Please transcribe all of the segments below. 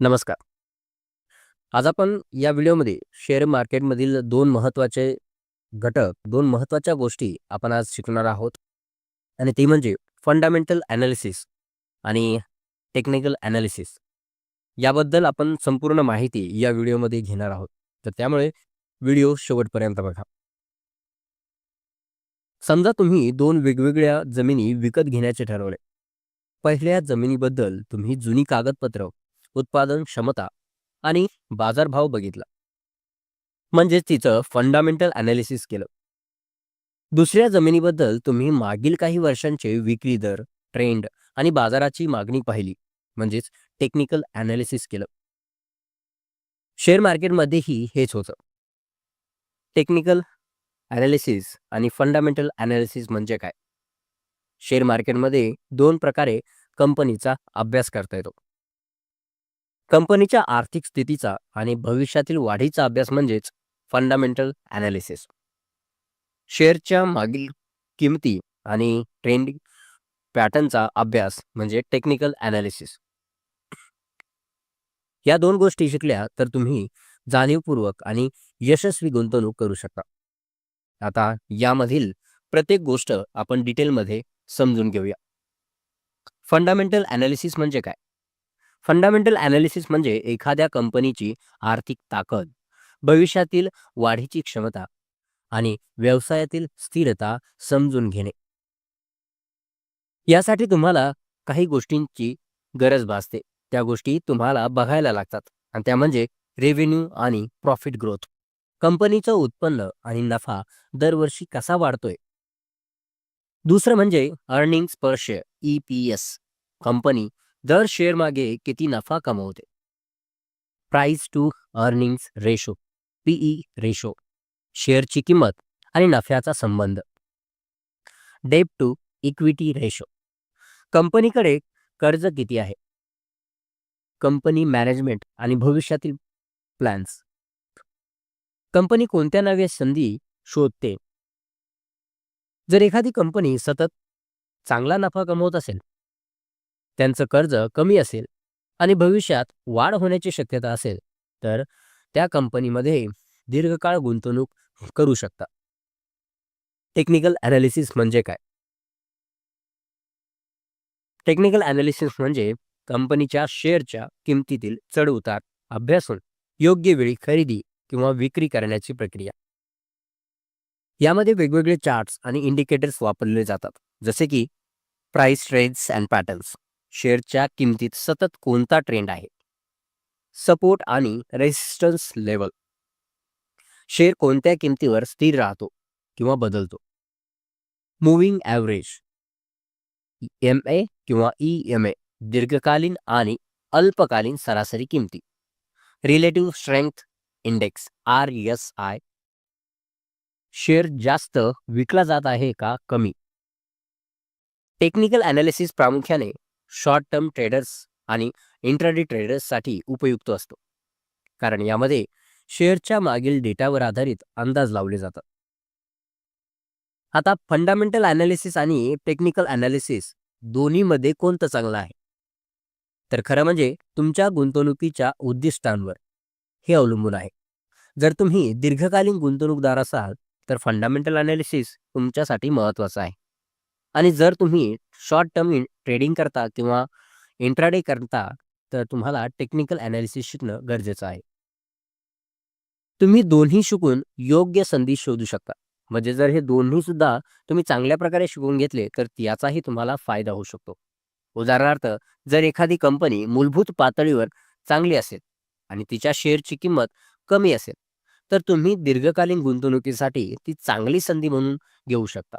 नमस्कार. आज आपण या व्हिडिओमध्ये शेअर मार्केटमधील दोन महत्त्वाचे घटक, दोन महत्त्वाच्या गोष्टी आपण आज शिकणार आहोत आणि ते म्हणजे फंडामेंटल ॲनालिसिस आणि टेक्निकल ॲनालिसिस. याबद्दल आपण संपूर्ण माहिती या व्हिडिओमध्ये घेणार आहोत. तर त्यामुळे व्हिडिओ शेवटपर्यंत बघा. समजा तुम्ही दोन वेगवेगळ्या जमिनी विकत घेण्याचे ठरवले. पहिल्या जमिनीबद्दल तुम्ही जुनी कागदपत्र, उत्पादन क्षमता आणि बाजारभाव बघितला. म्हणजेच तिचं फंडामेंटल अनालिसिस केलं. दुसऱ्या जमिनीबद्दल तुम्ही मागील काही वर्षांचे विक्री दर, ट्रेंड आणि बाजाराची मागणी पाहिली. म्हणजेच टेक्निकल अनालिसिस केलं. शेअर मार्केटमध्येही हेच होतं. टेक्निकल अनालिसिस आणि फंडामेंटल अनालिसिस म्हणजे काय? शेअर मार्केटमध्ये दोन प्रकारे कंपनीचा अभ्यास करता येतो. कंपनीच्या आर्थिक स्थितीचा आणि भविष्यातील वाढीचा अभ्यास म्हणजेच फंडामेंटल ॲनालिसिस. शेअरच्या मागील किमती आणि ट्रेंडिंग पॅटर्नचा अभ्यास म्हणजे टेक्निकल ॲनालिसिस. या दोन गोष्टी शिकल्या तर तुम्ही जाणीवपूर्वक आणि यशस्वी गुंतवणूक करू शकता. आता यामधील प्रत्येक गोष्ट आपण डिटेलमध्ये समजून घेऊया. फंडामेंटल ॲनालिसिस म्हणजे काय? फंडामेंटल ॲनालिसिस म्हणजे एखाद्या कंपनीची आर्थिक ताकद, भविष्यातील वाढीची क्षमता आणि व्यवसायातील स्थिरता समजून घेणे. यासाठी तुम्हाला काही गोष्टींची गरज भासते. त्या गोष्टी तुम्हाला बघायला लागतात आणि त्या म्हणजे रेव्हेन्यू आणि प्रॉफिट ग्रोथ. कंपनीचं उत्पन्न आणि नफा दरवर्षी कसा वाढतोय? दुसरं म्हणजे अर्निंग्स पर शेअर ई-पी-एस. कंपनी दर शेअर मागे किती नफा कमवते. Price to earnings ratio PE ratio. शेअरची किंमत आणि नफ्याचा संबंध. Debt to equity ratio. कंपनीकडे कर्ज किती आहे? कंपनी मॅनेजमेंट आणि भविष्यातील प्लॅन्स. कंपनी कोणत्या नव्या संधी शोधते? जर एखादी कंपनी सतत चांगला नफा कमवत असेल, त्यांचं कर्ज कमी असेल आणि भविष्यात वाढ होण्याची शक्यता असेल, तर त्या कंपनीमध्ये दीर्घकाळ गुंतवणूक करू शकता. टेक्निकल ॲनालिसिस म्हणजे काय? टेक्निकल ॲनालिसिस म्हणजे कंपनीच्या शेअरच्या किमतीतील चढउतार अभ्यासून योग्य वेळी खरेदी किंवा विक्री करण्याची प्रक्रिया. यामध्ये वेगवेगळे चार्ट्स आणि इंडिकेटर्स वापरले जातात. जसे की प्राइस ट्रेड्स अँड पॅटर्न्स. शेअरच्या किमतीत सतत कोणता ट्रेंड आहे? सपोर्ट आणि रेसिस्टन्स लेवल. शेअर कोणत्या किमतीवर स्थिर राहतो किंवा बदलतो? Moving average. एम-ए किंवा ई-एम-ए दीर्घकालीन आणि अल्पकालीन सरासरी किमती. Relative strength index RSI. Share जास्त विकला जात आहे का कमी? टेक्निकल ॲनालिसिस प्रामुख्याने शॉर्ट टर्म ट्रेडर्स आणि इंट्राडे ट्रेडर्ससाठी उपयुक्त असतो. कारण यामध्ये शेअरच्या मागील डेटावर आधारित अंदाज लावले जातात. आता फंडामेंटल ॲनालिसिस आणि टेक्निकल ॲनालिसिस दोन्हीमध्ये कोणतं चांगलं आहे? तर खरं म्हणजे तुमच्या गुंतवणुकीच्या उद्दिष्टांवर हे अवलंबून आहे. जर तुम्ही दीर्घकालीन गुंतवणूकदार असाल, तर फंडामेंटल ॲनालिसिस तुमच्यासाठी महत्त्वाचं आहे. आणि जर तुम्ही शॉर्ट टर्म ट्रेडिंग करता किंवा इंट्राडे करता, तर तुम्हाला टेक्निकल ॲनालिसिस शिकणं गरजेचं आहे. तुम्ही दोन्ही शिकून योग्य संधी शोधू शकता. म्हणजे जर हे दोन्ही सुद्धा तुम्ही चांगल्या प्रकारे शिकून घेतले, तर याचाही तुम्हाला फायदा होऊ शकतो. उदाहरणार्थ, जर एखादी कंपनी मूलभूत पातळीवर चांगली असेल आणि तिच्या शेअरची किंमत कमी असेल, तर तुम्ही दीर्घकालीन गुंतवणुकीसाठी ती चांगली संधी म्हणून घेऊ शकता.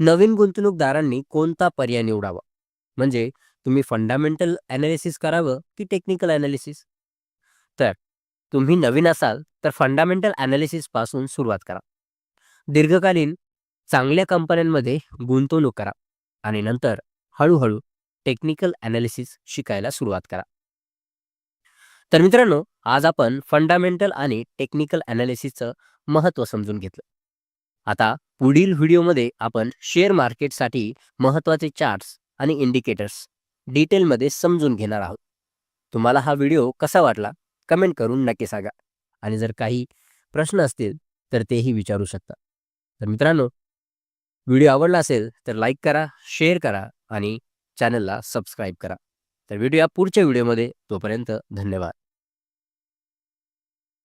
नवीन गुंतवणूकदारांनी कोणता पर्याय निवडावा? म्हणजे तुम्ही फंडामेंटल ॲनालिसिस करावं की टेक्निकल ॲनालिसिस? तर तुम्ही नवीन असाल, तर फंडामेंटल ॲनालिसिसपासून सुरुवात करा. दीर्घकालीन चांगल्या कंपन्यांमध्ये गुंतवणूक करा आणि नंतर हळूहळू टेक्निकल ॲनालिसिस शिकायला सुरुवात करा. तर मित्रांनो, आज आपण फंडामेंटल आणि टेक्निकल ॲनालिसिसचं महत्त्व समजून घेतलं. आता पुढील व्हिडिओमध्ये आपण शेअर मार्केटसाठी महत्त्वाचे चार्ट्स आणि इंडिकेटर्स डिटेलमध्ये समजून घेणार आहोत. तुम्हाला हा व्हिडिओ कसा वाटला? कमेंट करून नक्की सांगा. आणि जर काही प्रश्न असतील तर तेही विचारू शकता. तर मित्रांनो व्हिडिओ आवडला असेल तर लाईक करा शेअर करा आणि चॅनलला सबस्क्राईब करा. तर भेटूया पुढच्या व्हिडिओमध्ये. तोपर्यंत धन्यवाद.